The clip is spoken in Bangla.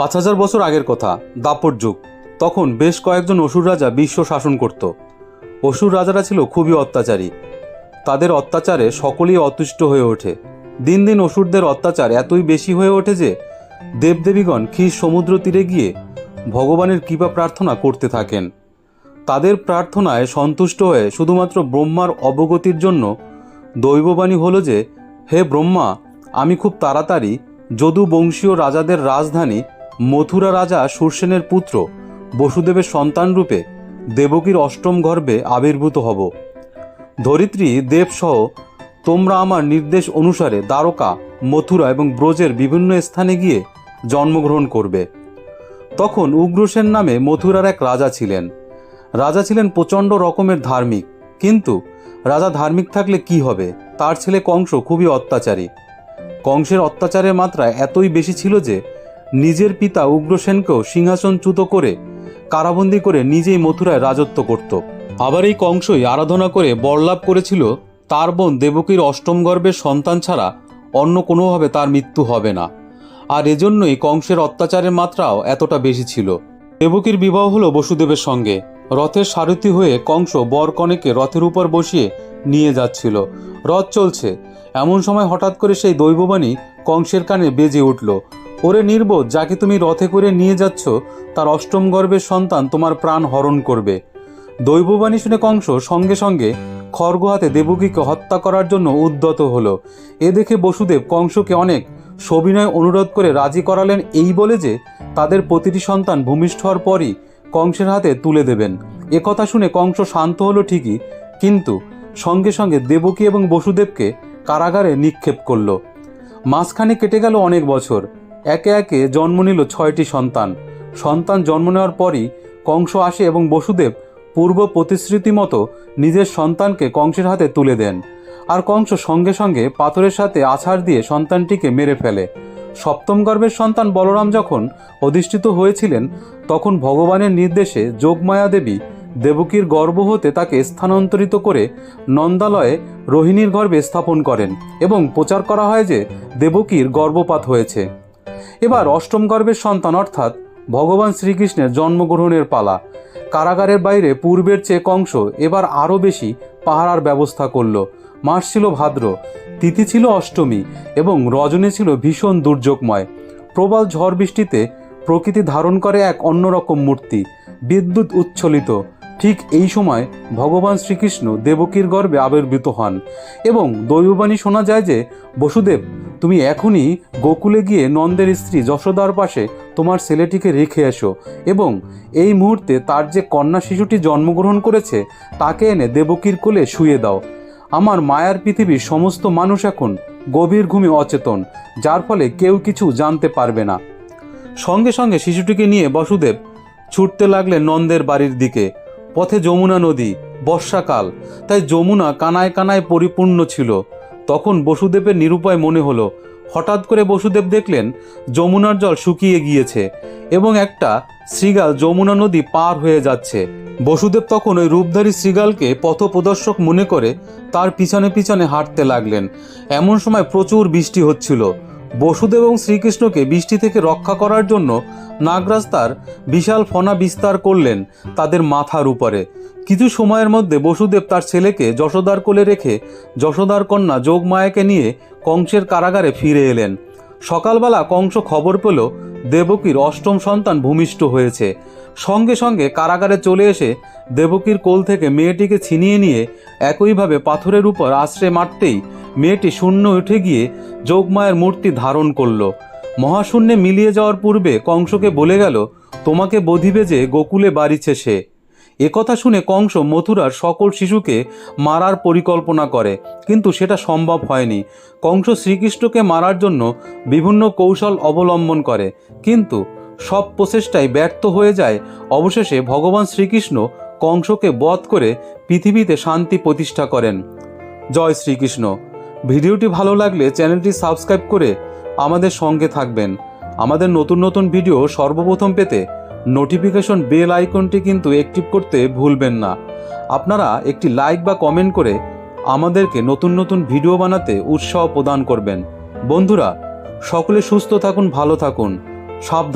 পাঁচ হাজার বছর আগের কথা, দাপট যুগ। তখন বেশ কয়েকজন অসুর রাজা বিশ্ব শাসন করত। অসুর রাজারা ছিল খুবই অত্যাচারী। তাদের অত্যাচারে সকলেই অতুষ্ট হয়ে ওঠে। দিন দিন অসুরদের অত্যাচার এতই বেশি হয়ে ওঠে যে, দেবদেবীগণ ক্ষীর সমুদ্র তীরে গিয়ে ভগবানের কৃপা প্রার্থনা করতে থাকেন। তাদের প্রার্থনায় সন্তুষ্ট হয়ে শুধুমাত্র ব্রহ্মার অবগতির জন্য দৈববাণী হলো যে, হে ব্রহ্মা, আমি খুব তাড়াতাড়ি যদু বংশীয় রাজাদের রাজধানী মথুরা রাজা সুরসেনের পুত্র বসুদেবের সন্তান রূপে দেবকীর অষ্টম গর্ভে আবির্ভূত হব। ধরিত্রী, দেবসহ তোমরা আমার নির্দেশ অনুসারে দ্বারকা, মথুরা এবং ব্রজের বিভিন্ন স্থানে গিয়ে জন্মগ্রহণ করবে। তখন উগ্রসেন নামে মথুরার এক রাজা ছিলেন। রাজা ছিলেন প্রচণ্ড রকমের ধার্মিক, কিন্তু রাজা ধার্মিক থাকলে কি হবে? তার ছেলে কংস খুবই অত্যাচারী। কংসের অত্যাচারের মাত্রা এতই বেশি ছিল যে নিজের পিতা উগ্রসেনকেও সিংহাসনচ্যুত করে কারাবন্দি করে নিজেই মথুরায় রাজত্ব করত। আবার এই কংসই আরাধনা করে বরলাভ করেছিল, তার বোন দেবকীর অষ্টম গর্ভের সন্তান ছাড়া অন্য কোনোভাবে তার মৃত্যু হবে না। আর এজন্যই কংসের অত্যাচারের মাত্রাও এতটা বেশি ছিল। দেবকীর বিবাহ হলো বসুদেবের সঙ্গে। রথের সারথি হয়ে কংস বরকনেকে রথের উপর বসিয়ে নিয়ে যাচ্ছিল। রথ চলছে। এমন সময় হঠাৎ করে সেই দৈববাণী কংসের কানে বেজে উঠল। ওরে নির্বোধ যাকে তুমি রথে করে নিয়ে যাচ্ছ? তার অষ্টম গর্ভের সন্তান তোমার প্রাণ হরণ করবে। দৈববাণী শুনে কংস সঙ্গে সঙ্গে খর্গ হাতে দেবকীকে হত্যা করার জন্য উদ্যত হলো। এ দেখে বসুদেব কংসকে অনেক সবিনয় অনুরোধ করে রাজি করালেন এই বলে যে, তাদের প্রতিটি সন্তান ভূমিষ্ঠ হওয়ার পরই কংসের হাতে তুলে দেবেন। এ কথা শুনে কংস শান্ত হলো ঠিকই, কিন্তু সঙ্গে সঙ্গে দেবকী এবং বসুদেবকে কারাগারে নিক্ষেপ করল। মাঝখানে কেটে গেল অনেক বছর। একে একে জন্ম নিল ছয়টি সন্তান। সন্তান জন্ম নেওয়ার পরই কংস আসে এবং বসুদেব পূর্ব প্রতিশ্রুতি মতো নিজের সন্তানকে কংসের হাতে তুলে দেন। আর কংস সঙ্গে সঙ্গে পাথরের সাথে আছাড় দিয়ে সন্তানটিকে মেরে ফেলে। সপ্তম গর্ভের সন্তান বলরাম যখন অধিষ্ঠিত হয়েছিলেন, তখন ভগবানের নির্দেশে যোগমায়া দেবী দেবকীর গর্ভ হতে তাকে স্থানান্তরিত করে নন্দালয়ে রোহিণীর গর্ভে স্থাপন করেন এবং প্রচার করা হয় যে দেবকীর গর্ভপাত হয়েছে। এবার অষ্টম গর্ভের সন্তান অর্থাৎ ভগবান শ্রীকৃষ্ণের জন্মগ্রহণের পালা। কারাগারের বাইরে পূর্বের চেয়ে কংস এবার আরও বেশি পাহারার ব্যবস্থা করল। মাস ছিল ভাদ্র, তিথি ছিল অষ্টমী এবং রজনী ছিল ভীষণ দুর্যোগময়। প্রবল ঝড় বৃষ্টিতে প্রকৃতি ধারণ করে এক অন্যরকম মূর্তি, বিদ্যুৎ উচ্ছলিত। ঠিক এই সময় ভগবান শ্রীকৃষ্ণ দেবকীর গর্ভে আবির্ভূত হন এবং দৈববাণী শোনা যায় যে, বসুদেব, তুমি এখনই গোকুলে গিয়ে নন্দের স্ত্রী যশোদার পাশে তোমার ছেলেটিকে রেখে এসো এবং এই মুহূর্তে তার যে কন্যা শিশুটি জন্মগ্রহণ করেছে, তাকে এনে দেবকীর কোলে শুয়ে দাও। আমার মায়ার পৃথিবীর সমস্ত মানুষ এখন গভীর ঘুমে অচেতন, যার ফলে কেউ কিছু জানতে পারবে না। সঙ্গে সঙ্গে শিশুটিকে নিয়ে বসুদেব ছুটতে লাগলেন নন্দের বাড়ির দিকে। পথে যমুনা নদী, বর্ষাকাল। তাই যমুনা কানায় কানায় পরিপূর্ণ ছিল। তখন বসুদেবের নিরুপায় মনে হলো। হঠাৎ করে বসুদেব দেখলেন, যমুনার জল শুকিয়ে গিয়েছে এবং একটা শ্রীগাল যমুনা নদী পার হয়ে যাচ্ছে। বসুদেব তখন ওই রূপধারী শ্রীগালকে পথপ্রদর্শক মনে করে তার পিছনে পিছনে হাঁটতে লাগলেন। এমন সময় প্রচুর বৃষ্টি হচ্ছিল। বসুদেব এবং শ্রীকৃষ্ণকে বৃষ্টি থেকে রক্ষা করার জন্য নাগরাজ তার বিশাল ফনা বিস্তার করলেন তাদের মাথার উপরে। কিছু সময়ের মধ্যে বসুদেব তার ছেলেকে যশোদার কোলে রেখে যশোদার কন্যা যোগমায়াকে নিয়ে কংসের কারাগারে ফিরে এলেন। সকালবেলা কংস খবর পেল দেবকীর অষ্টম সন্তান ভূমিষ্ঠ হয়েছে। সঙ্গে সঙ্গে কারাগারে চলে এসে দেবকীর কোল থেকে মেয়েটিকে ছিনিয়ে নিয়ে একইভাবে পাথরের উপর আশ্রে মারতেই মেয়েটি শূন্য উঠে গিয়ে যোগমায়ের মূর্তি ধারণ করল। মহাশূন্যে মিলিয়ে যাওয়ার পূর্বে কংসকে বলে গেল, তোমাকে বধিবে যে গোকুলে বাড়িছে সে। একথা শুনে কংস মথুরার সকল শিশুকে মারার পরিকল্পনা করে, কিন্তু সেটা সম্ভব হয়নি। কংস শ্রীকৃষ্ণকে মারার জন্য বিভিন্ন কৌশল অবলম্বন করে, কিন্তু সব প্রচেষ্টাই ব্যর্থ হয়ে যায়। অবশেষে ভগবান শ্রীকৃষ্ণ কংসকে বধ করে পৃথিবীতে শান্তি প্রতিষ্ঠা করেন। জয় শ্রীকৃষ্ণ। ভিডিওটি ভালো লাগলে চ্যানেলটি সাবস্ক্রাইব করে আমাদের সঙ্গে থাকবেন। আমাদের নতুন নতুন ভিডিও সর্বপ্রথম পেতে নোটিফিকেশন বেল আইকনটি কিন্তু অ্যাক্টিভ করতে ভুলবেন না। আপনারা একটি লাইক বা কমেন্ট করে আমাদেরকে নতুন নতুন ভিডিও বানাতে উৎসাহ প্রদান করবেন। বন্ধুরা, সকলে সুস্থ থাকুন, ভালো থাকুন। সাবধান